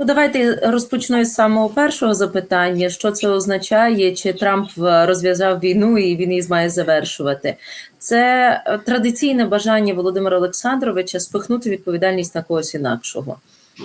Ну, давайте розпочну з самого першого запитання: що це означає, чи Трамп е, розв'язав війну і він її має завершувати? Це е, традиційне бажання Володимира Олександровича спихнути відповідальність на когось інакшого.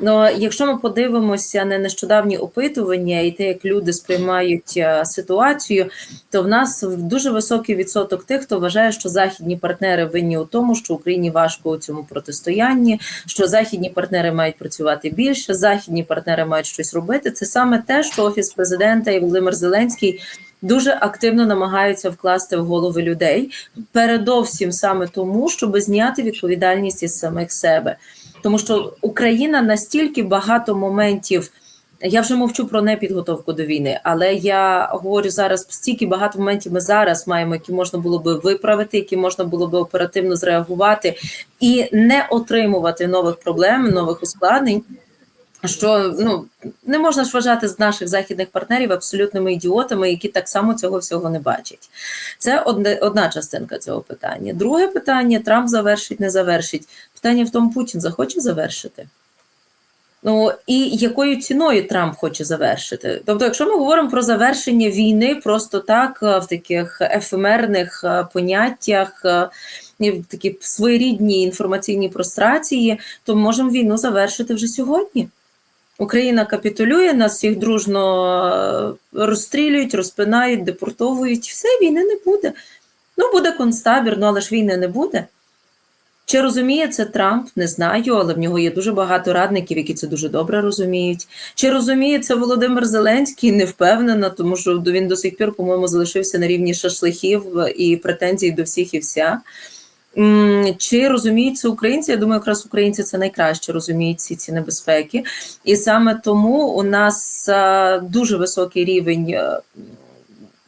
Ну, якщо ми подивимося на нещодавні опитування і те, як люди сприймають е, ситуацію, то в нас дуже високий відсоток тих, хто вважає, що західні партнери винні у тому, що Україні важко у цьому протистоянні, що західні партнери мають працювати більше, західні партнери мають щось робити. Це саме те, що офіс президента і Володимир Зеленський. Дуже активно намагаються вкласти в голови людей, передовсім саме тому, щоб зняти відповідальність із самих себе тому що Україна настільки багато моментів. Я вже мовчу про непідготовку до війни, але я говорю зараз стільки багато моментів ми зараз маємо, які можна було би виправити, які можна було би оперативно зреагувати і не отримувати нових проблем, нових ускладнень. Що ну не можна ж вважати з наших західних партнерів абсолютними ідіотами, які так само цього всього не бачать. Це одне, одна частинка цього питання. Друге питання: Трамп завершить, не завершить. Питання в тому, Путін захоче завершити. Ну і якою ціною Трамп хоче завершити? Тобто, якщо ми говоримо про завершення війни, просто так в таких ефемерних поняттях, в такі своєрідній інформаційній прострації, то можемо війну завершити вже сьогодні. Україна капітулює, нас всіх дружно розстрілюють, розпинають, депортовують. Все, війни не буде. Ну, буде концтабір, ну але ж війни не буде. Чи розуміє це Трамп? Не знаю, але в нього є дуже багато радників, які це дуже добре розуміють. Чи розуміє це Володимир Зеленський? Не впевнена, тому що він до сих пір, по-моєму, залишився на рівні шашлихів і претензій до всіх і вся. Чи розуміють це українці? Я думаю, якраз українці це найкраще розуміють всі ці небезпеки, і саме тому у нас дуже високий рівень е,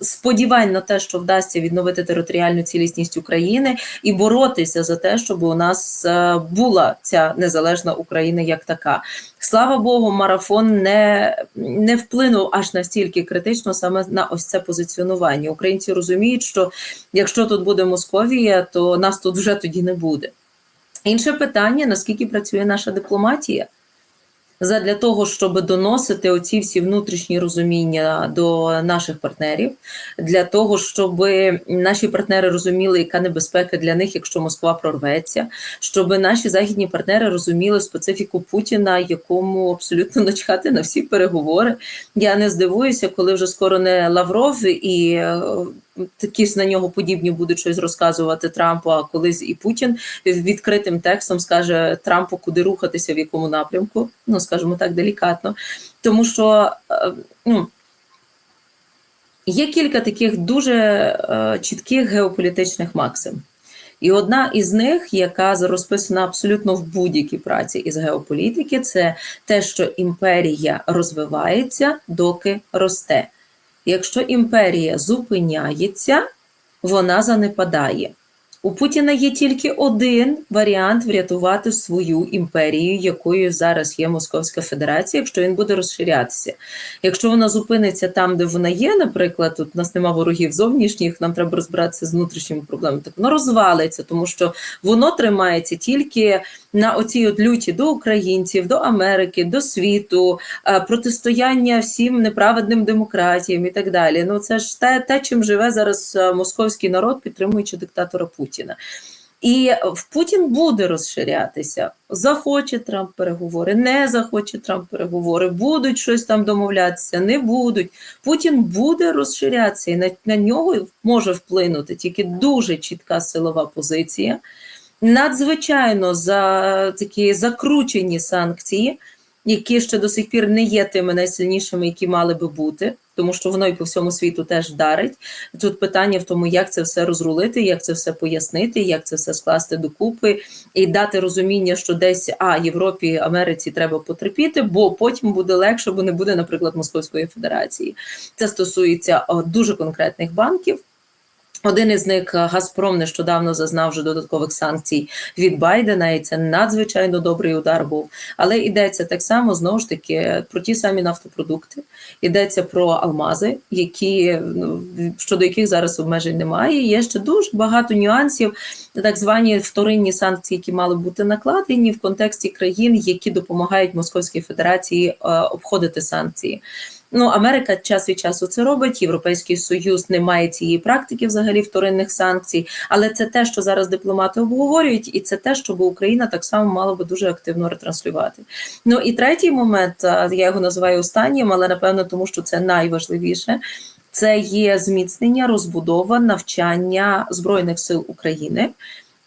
сподівань на те, що вдасться відновити територіальну цілісність України і боротися за те, щоб у нас е, була ця незалежна Україна як така. Слава Богу, марафон не не вплинув аж настільки критично саме на ось це позиціонування. Українці розуміють, що якщо тут буде Московія, то нас тут вже тоді не буде. Інше питання: наскільки працює наша дипломатія? Задля того, щоб доносити оці всі внутрішні розуміння до наших партнерів, для того, щоб наші партнери розуміли, яка небезпека для них, якщо Москва прорветься, щоб наші західні партнери розуміли специфіку Путіна, якому абсолютно начхати на всі переговори. Я не здивуюся, коли вже скоро не Лавров і е, такі на нього подібні будуть щось розказувати Трампу. А колись і Путін відкритим текстом скаже Трампу, куди рухатися, в якому напрямку, ну скажімо так, делікатно. Тому що е, ну. Є кілька таких дуже е, чітких геополітичних максим. І одна із них, яка розписана абсолютно в будь-якій праці із геополітики, це те, що імперія розвивається, доки росте. Якщо імперія зупиняється, вона занепадає. У Путіна є тільки один варіант врятувати свою імперію, якою зараз є Московська Федерація, якщо він буде розширятися. Якщо вона зупиниться там, де вона є, наприклад, тут у нас нема ворогів зовнішніх, нам треба розбиратися з внутрішніми проблемами, так воно розвалиться, тому що воно тримається тільки на оцій от люті до українців, до Америки, до світу, е, протистояння всім неправедним демократіям і так далі. Ну це ж те, те чим живе зараз е, московський народ, підтримуючи диктатора Путіна. І в Путін буде розширятися. Захоче Трамп переговори, не захоче Трамп переговори, будуть щось там домовлятися, не будуть. Путін буде розширятися, і на, на нього може вплинути тільки дуже чітка силова позиція надзвичайно за такі закручені санкції, які ще до сих пір не є тими найсильнішими, які мали би бути, тому що воно і по всьому світу теж вдарить. Тут питання в тому, як це все розрулити, як це все пояснити, як це все скласти докупи і дати розуміння, що десь а Європі, Америці треба потерпіти, бо потім буде легше, бо не буде, наприклад, Московської Федерації. Це стосується дуже конкретних банків. Один із них е, Газпром нещодавно зазнав вже додаткових санкцій від Байдена, і це надзвичайно добрий удар був. Але йдеться так само знову ж таки про ті самі нафтопродукти. Йдеться про алмази, які ну, щодо яких зараз обмежень немає. Є ще дуже багато нюансів, так звані вторинні санкції, які мали бути накладені в контексті країн, які допомагають Московській Федерації е, обходити санкції. Ну, Америка час від часу це робить. Європейський союз не має цієї практики, взагалі вторинних санкцій. Але це те, що зараз дипломати обговорюють, і це те, що Україна так само мала би дуже активно ретранслювати. Ну і третій момент, я його називаю останнім, але напевно, тому що це найважливіше. Це є зміцнення, розбудова, навчання збройних сил України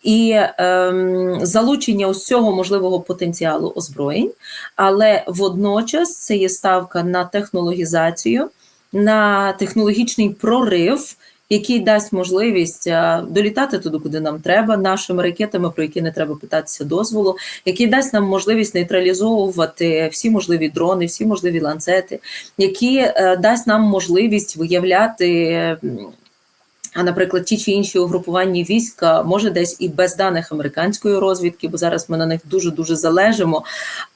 і ем, залучення усього можливого потенціалу озброєнь, але водночас це є ставка на технологізацію, на технологічний прорив. Який дасть можливість а, долітати туди, куди нам треба, нашими ракетами, про які не треба питатися дозволу, який дасть нам можливість нейтралізовувати всі можливі дрони, всі можливі ланцети, які е, дасть нам можливість виявляти а, наприклад, ті чи інші угрупування війська може десь і без даних американської розвідки, бо зараз ми на них дуже дуже залежимо.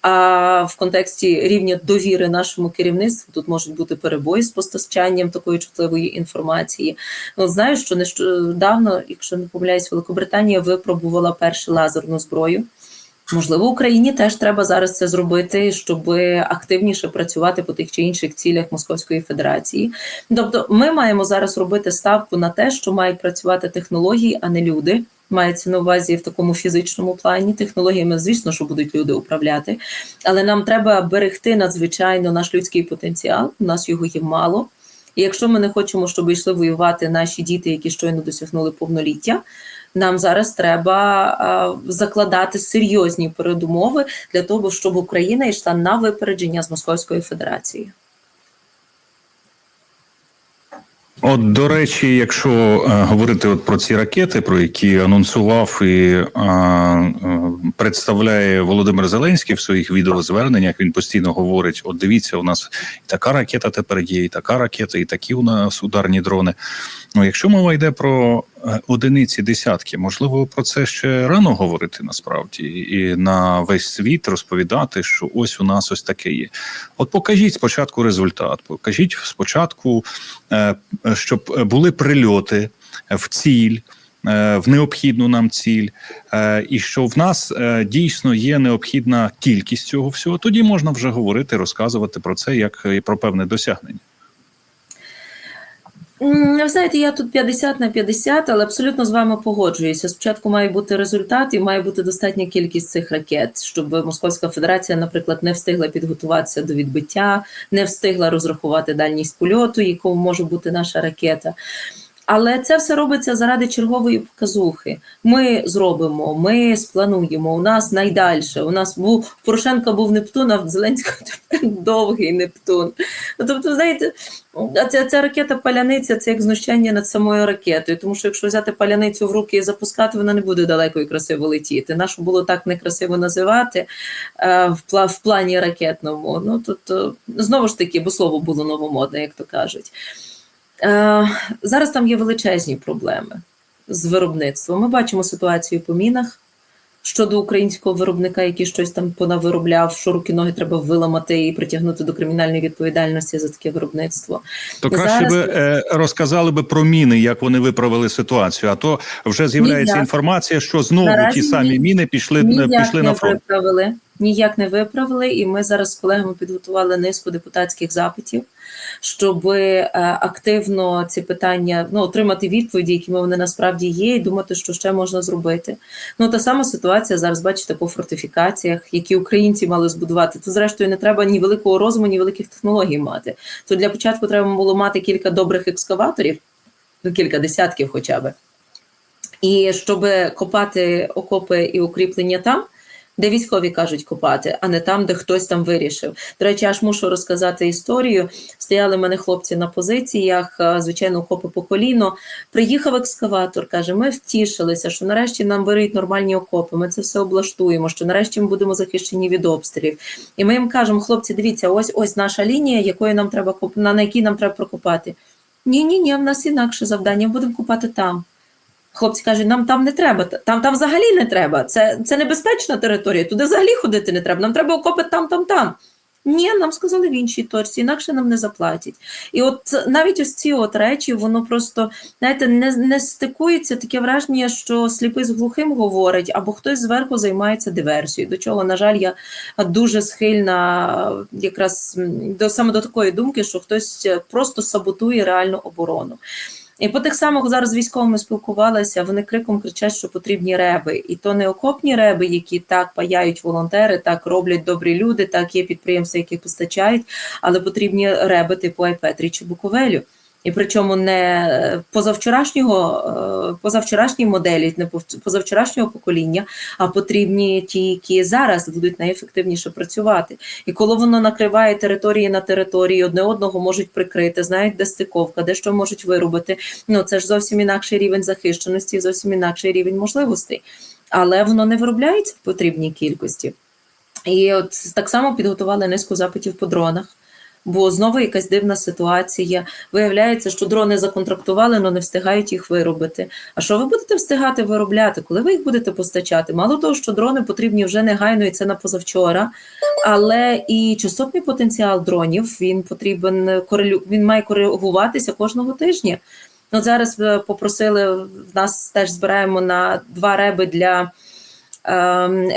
А в контексті рівня довіри нашому керівництву тут можуть бути перебої з постачанням такої чутливої інформації. Ну знаю, що нещодавно, якщо не помиляюсь, Великобританія випробувала першу лазерну зброю. Можливо, Україні теж треба зараз це зробити, щоб активніше працювати по тих чи інших цілях Московської Федерації. Тобто, ми маємо зараз робити ставку на те, що мають працювати технології, а не люди. Мається на увазі в такому фізичному плані. Технологіями, звісно, що будуть люди управляти, але нам треба берегти надзвичайно наш людський потенціал. У нас його є мало. І якщо ми не хочемо, щоб йшли воювати наші діти, які щойно досягнули повноліття нам зараз треба закладати серйозні передумови для того, щоб Україна йшла на випередження з Московською Федерацією. От до речі, якщо е, говорити от про ці ракети, про які анонсував і е, е, представляє Володимир Зеленський в своїх відеозверненнях, він постійно говорить: от дивіться, у нас і така ракета тепер є, і така ракета, і такі у нас ударні дрони. Ну, якщо мова йде про одиниці, десятки, можливо, про це ще рано говорити насправді, і на весь світ розповідати, що ось у нас ось таке є. От покажіть спочатку результат, покажіть спочатку, е, щоб були прильоти в ціль. Е, в необхідну нам ціль, і що в нас дійсно є необхідна кількість цього всього, тоді можна вже говорити, розказувати про це як і про певне досягнення. Ви знаєте, я тут 50 на 50, але абсолютно з вами погоджуюся. Спочатку має бути результат і має бути достатня кількість цих ракет, щоб Московська Федерація, наприклад, не встигла підготуватися до відбиття, не встигла розрахувати дальність польоту, якою може бути наша ракета. Але це все робиться заради чергової показухи. Ми зробимо, ми сплануємо. У нас найдальше. У нас був Порошенка був Нептун, а в Зеленського тепер довгий Нептун. Ну, тобто, знаєте, ця, ця ракета паляниця це як знущання над самою ракетою. Тому що якщо взяти паляницю в руки і запускати, вона не буде далеко і красиво летіти. Нашу було так некрасиво називати е, в, в плані ракетному. Ну тобто, знову ж таки, бо слово було новомодне, як то кажуть. Е, зараз там є величезні проблеми з виробництвом. Ми бачимо ситуацію по мінах щодо українського виробника, який щось там понавиробляв, що руки ноги треба виламати і притягнути до кримінальної відповідальності за таке виробництво. То краще зараз... би е, розказали би про міни, як вони виправили ситуацію. А то вже з'являється інформація, що знову Наразі ті самі міни пішли пішли на фронт. Виправили. Ніяк не виправили, і ми зараз з колегами підготували низку депутатських запитів щоб е, активно ці питання ну, отримати відповіді, якими вони насправді є, і думати, що ще можна зробити. Ну та сама ситуація зараз бачите по фортифікаціях, які українці мали збудувати. То, зрештою, не треба ні великого розуму, ні великих технологій мати. То для початку треба було мати кілька добрих екскаваторів, ну кілька десятків, хоча б. І щоб копати окопи і укріплення там де військові кажуть копати, а не там, де хтось там вирішив. До речі, аж мушу розказати історію. Стояли в мене хлопці на позиціях, звичайно, окопи по коліно. Приїхав екскаватор, каже: ми втішилися, що нарешті нам беруть нормальні окопи. Ми це все облаштуємо. Що нарешті ми будемо захищені від обстрілів. І ми їм кажемо, хлопці, дивіться, ось ось наша лінія, якої нам треба на якій нам треба прокопати. Ні, ні, ні, в нас інакше завдання, будемо купати там. Хлопці кажуть, нам там не треба, там, там взагалі не треба. Це, це небезпечна територія, туди взагалі ходити не треба. Нам треба окопи там, там, там. Ні, нам сказали в іншій точці, інакше нам не заплатять. І от навіть ось ці от речі, воно просто знаєте, не, не стикується таке враження, що сліпий з глухим говорить, або хтось зверху займається диверсією. До чого, на жаль, я дуже схильна якраз до саме до такої думки, що хтось просто саботує реальну оборону. І по тих самих зараз військовими спілкувалася, вони криком кричать, що потрібні реби. І то не окопні реби, які так паяють волонтери, так роблять добрі люди, так є підприємства, які постачають, але потрібні реби типу Айпетрі чи Буковелю. І причому не позавчорашнього, е, позавчорашньої моделі, не позавчорашнього покоління, а потрібні ті, які зараз будуть найефективніше працювати. І коли воно накриває території на території, одне одного можуть прикрити, знають, де стиковка, де що можуть виробити. Ну це ж зовсім інакший рівень захищеності, зовсім інакший рівень можливостей. Але воно не виробляється в потрібній кількості. І от так само підготували низку запитів по дронах. Бо знову якась дивна ситуація. Виявляється, що дрони законтрактували, але не встигають їх виробити. А що ви будете встигати виробляти? Коли ви їх будете постачати? Мало того, що дрони потрібні вже негайно, і це на позавчора, але і частотний потенціал дронів він потрібен корелю... він має коригуватися кожного тижня. Ну зараз е, попросили в нас теж збираємо на два реби для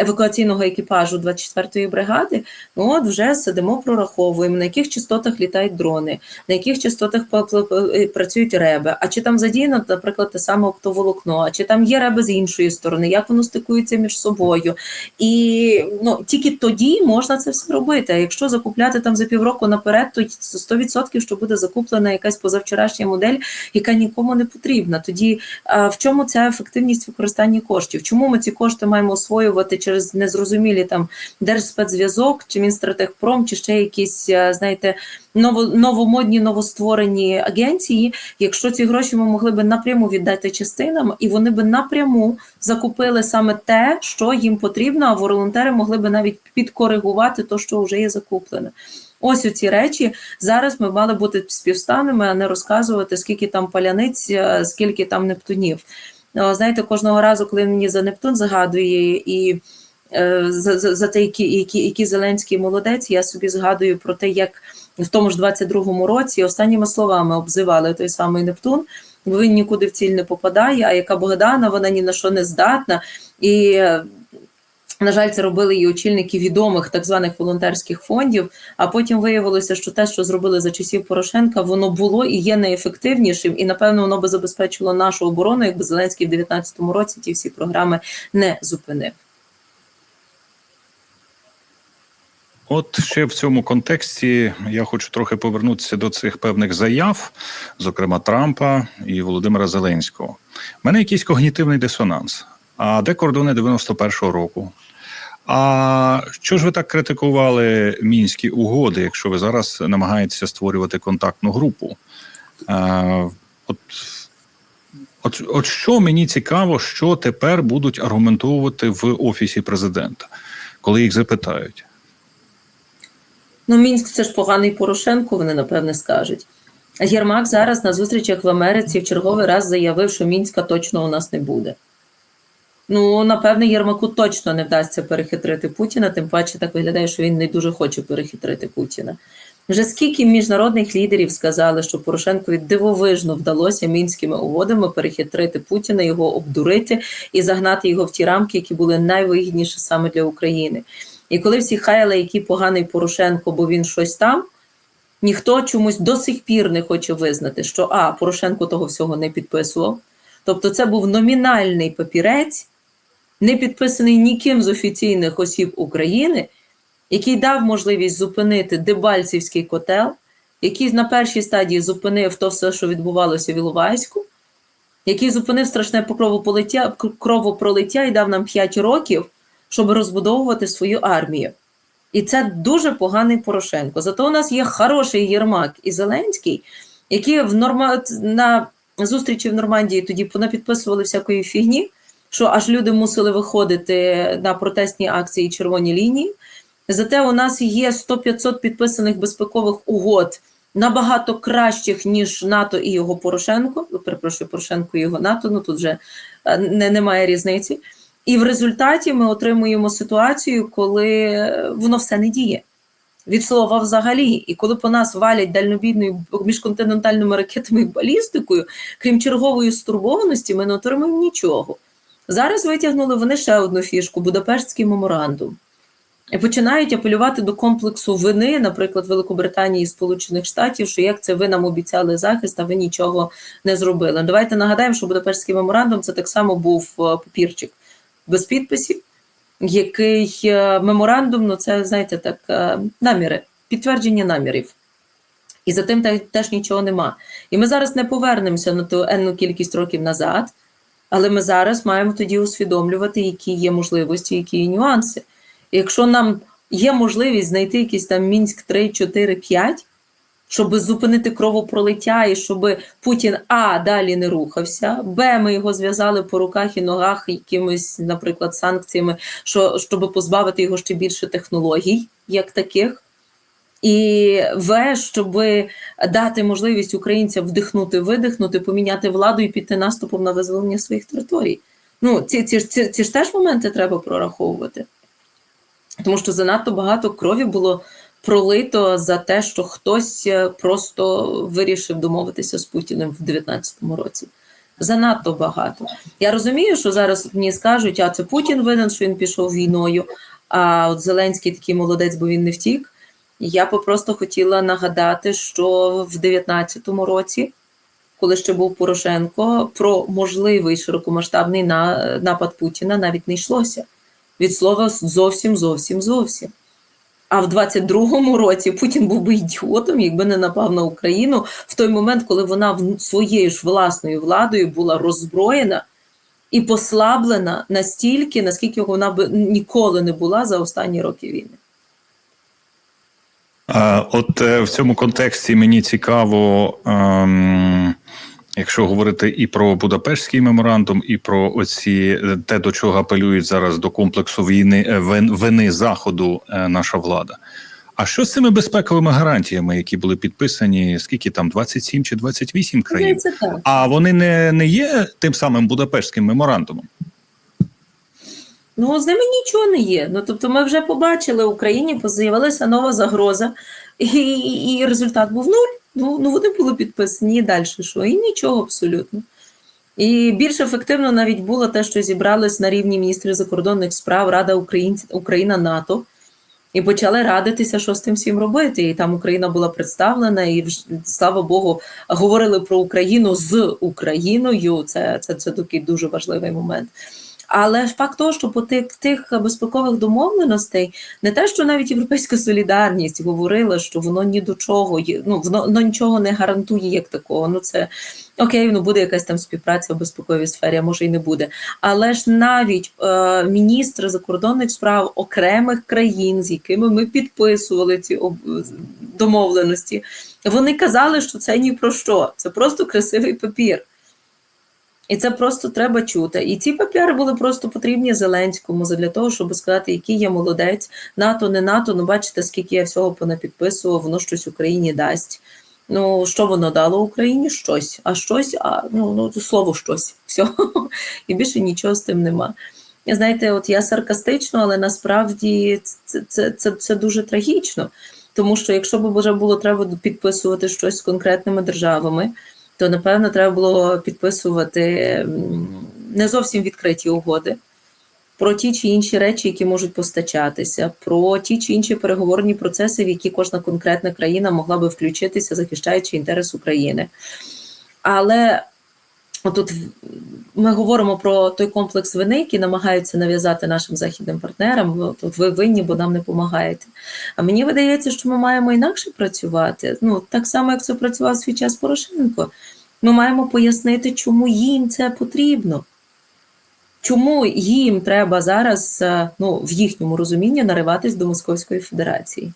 евакуаційного екіпажу 24-ї бригади. Ну от вже сидимо, прораховуємо, на яких частотах літають дрони, на яких частотах п- працюють реби, а чи там задіяно, наприклад, те саме оптоволокно, а чи там є реби з іншої сторони, як воно стикується між собою. І ну, тільки тоді можна це все робити. А якщо закупляти там за півроку наперед, то 100% що буде закуплена якась позавчорашня модель, яка нікому не потрібна. Тоді а, в чому ця ефективність використання коштів? Чому ми ці кошти маємо освоювати через незрозумілі там держспецзв'язок, чи Мінстратегпром, чи ще якісь, а, знаєте, ново, новомодні, новостворені агенції, якщо ці гроші ми могли би напряму віддати частинам, і вони би напряму закупили саме те, що їм потрібно, а волонтери могли би навіть підкоригувати те, що вже є закуплене. Ось у ці речі зараз ми мали бути співстанами, а не розказувати, скільки там паляниць, е, скільки там нептунів. Знаєте, кожного разу, коли мені за Нептун згадує і е, за, за, за те, який, який, який Зеленський молодець, я собі згадую про те, як в тому ж 22-му році останніми словами обзивали той самий Нептун, бо він нікуди в ціль не попадає, а яка Богдана, вона ні на що не здатна. І, е, на жаль, це робили і очільники відомих так званих волонтерських фондів. А потім виявилося, що те, що зробили за часів Порошенка, воно було і є найефективнішим, і напевно воно би забезпечило нашу оборону, якби Зеленський в 2019 році ті всі програми не зупинив. От ще в цьому контексті я хочу трохи повернутися до цих певних заяв, зокрема Трампа і Володимира Зеленського. У мене якийсь когнітивний дисонанс. А де кордони 91-го року? А що ж ви так критикували мінські угоди, якщо ви зараз намагаєтеся створювати контактну групу? А, от, от, от що мені цікаво, що тепер будуть аргументовувати в офісі президента, коли їх запитають. Ну, Мінськ це ж поганий Порошенко, вони напевне скажуть. Єрмак зараз на зустрічах в Америці в черговий раз заявив, що Мінська точно у нас не буде. Ну, напевне, Єрмаку точно не вдасться перехитрити Путіна, тим паче так виглядає, що він не дуже хоче перехитрити Путіна. Вже скільки міжнародних лідерів сказали, що Порошенкові дивовижно вдалося мінськими угодами перехитрити Путіна, його обдурити і загнати його в ті рамки, які були найвигідніші саме для України. І коли всі хаяли, який поганий Порошенко, бо він щось там, ніхто чомусь до сих пір не хоче визнати, що А, Порошенко того всього не підписував. Тобто це був номінальний папірець, не підписаний ніким з офіційних осіб України, який дав можливість зупинити Дебальцівський котел, який на першій стадії зупинив то все, що відбувалося в Іловайську, який зупинив страшне кровопролиття, кровопролиття і дав нам 5 років, щоб розбудовувати свою армію. І це дуже поганий Порошенко. Зато у нас є хороший Єрмак і Зеленський, які в норма... на зустрічі в Нормандії тоді понапідписували всякої фігні, що аж люди мусили виходити на протестні акції червоні лінії. Зате у нас є 100-500 підписаних безпекових угод набагато кращих, ніж НАТО і його Порошенко. Перепрошую, Порошенко і його НАТО. Ну тут вже е, не, немає різниці. І в результаті ми отримуємо ситуацію, коли воно все не діє. Від слова взагалі, і коли по нас валять дальнобійною міжконтинентальними ракетами і балістикою, крім чергової стурбованості, ми не отримуємо нічого. Зараз витягнули вони ще одну фішку Будапештський меморандум. І починають апелювати до комплексу вини, наприклад, Великобританії і Сполучених Штатів, що як це ви нам обіцяли захист, а ви нічого не зробили. Давайте нагадаємо, що Будапештський меморандум це так само був е, папірчик без підписів, який е, меморандум, ну це знаєте, так е, наміри, підтвердження намірів. І за тим теж нічого нема. І ми зараз не повернемося на ту енну кількість років назад, але ми зараз маємо тоді усвідомлювати, які є можливості, які є нюанси. Якщо нам є можливість знайти якийсь там Мінськ 3, 4, 5, щоб зупинити кровопролиття і щоб Путін А далі не рухався, Б, ми його зв'язали по руках і ногах якимись, наприклад, санкціями, що, щоб позбавити його ще більше технологій, як таких. І В, щоб дати можливість українцям вдихнути, видихнути, поміняти владу і піти наступом на визволення своїх територій. Ну, ці, ці, ці, ці ж теж моменти треба прораховувати. Тому що занадто багато крові було пролито за те, що хтось е, просто вирішив домовитися з Путіним в 19-му році. Занадто багато. Я розумію, що зараз мені скажуть, а це Путін винен, що він пішов війною, а от Зеленський такий молодець, бо він не втік. Я попросту хотіла нагадати, що в 19-му році, коли ще був Порошенко, про можливий широкомасштабний напад Путіна навіть не йшлося. Від слова зовсім, зовсім, зовсім. А в 22-му році Путін був би ідіотом, якби не напав на Україну в той момент, коли вона своєю ж власною владою була роззброєна і послаблена настільки, наскільки вона би ніколи не була за останні роки війни. А, От е, в цьому контексті мені цікаво, ем, якщо говорити і про Будапештський меморандум, і про оці е, те, до чого апелюють зараз до комплексу війни е, вини заходу е, наша влада. А що з цими безпековими гарантіями, які були підписані? Скільки там 27 чи 28 країн? А вони не, не є тим самим Будапештським меморандумом? Ну, з ними нічого не є. Ну, тобто, ми вже побачили, в Україні з'явилася нова загроза, і, і, результат був нуль. Ну, ну вони були підписані і далі що? І нічого абсолютно. І більш ефективно навіть було те, що зібрались на рівні міністрів закордонних справ Рада Україн... Україна НАТО і почали радитися, що з тим всім робити. І там Україна була представлена, і слава Богу, говорили про Україну з Україною. Це, це, це такий дуже важливий момент. Але факт того, що по тих, тих безпекових домовленостей не те, що навіть європейська солідарність говорила, що воно ні до чого ну воно, воно нічого не гарантує як такого. Ну це окей, ну буде якась там співпраця в безпековій сфері, а може і не буде. Але ж навіть е, міністри закордонних справ окремих країн, з якими ми підписували ці об- домовленості, вони казали, що це ні про що, це просто красивий папір. І це просто треба чути. І ці папери були просто потрібні Зеленському для того, щоб сказати, який я молодець, НАТО, не НАТО. Ну бачите, скільки я всього понапідписував, воно щось Україні дасть. Ну, що воно дало Україні? Щось. А щось, а ну, ну слово щось. Все. І більше нічого з тим нема. Знаєте, от я саркастично, але насправді це, це, це, це дуже трагічно. Тому що якщо б вже було треба підписувати щось з конкретними державами, то напевно треба було підписувати не зовсім відкриті угоди про ті чи інші речі, які можуть постачатися, про ті чи інші переговорні процеси, в які кожна конкретна країна могла би включитися, захищаючи інтерес України. Але Отут ми говоримо про той комплекс вини, який намагаються нав'язати нашим західним партнерам. Тут ви винні, бо нам не допомагаєте. А мені видається, що ми маємо інакше працювати. Ну так само, як це працював свій час Порошенко. Ми маємо пояснити, чому їм це потрібно. Чому їм треба зараз, е, ну, в їхньому розумінні, нариватись до Московської Федерації?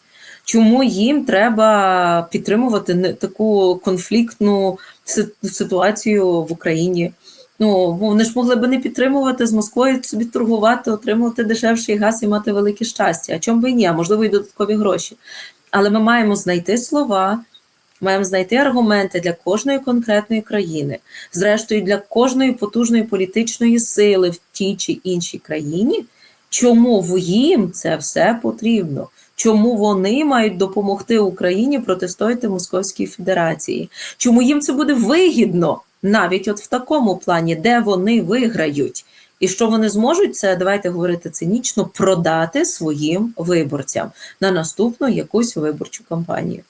Чому їм треба підтримувати таку конфліктну ситуацію в Україні? Ну, вони ж могли би не підтримувати з Москвою собі торгувати, отримувати дешевший газ і мати велике щастя. А чому би і ні? А можливо, і додаткові гроші. Але ми маємо знайти слова, маємо знайти аргументи для кожної конкретної країни, зрештою для кожної потужної політичної сили в тій чи іншій країні, чому їм це все потрібно. Чому вони мають допомогти Україні протистояти Московській Федерації? Чому їм це буде вигідно навіть от в такому плані, де вони виграють? І що вони зможуть це, давайте говорити цинічно, продати своїм виборцям на наступну якусь виборчу кампанію.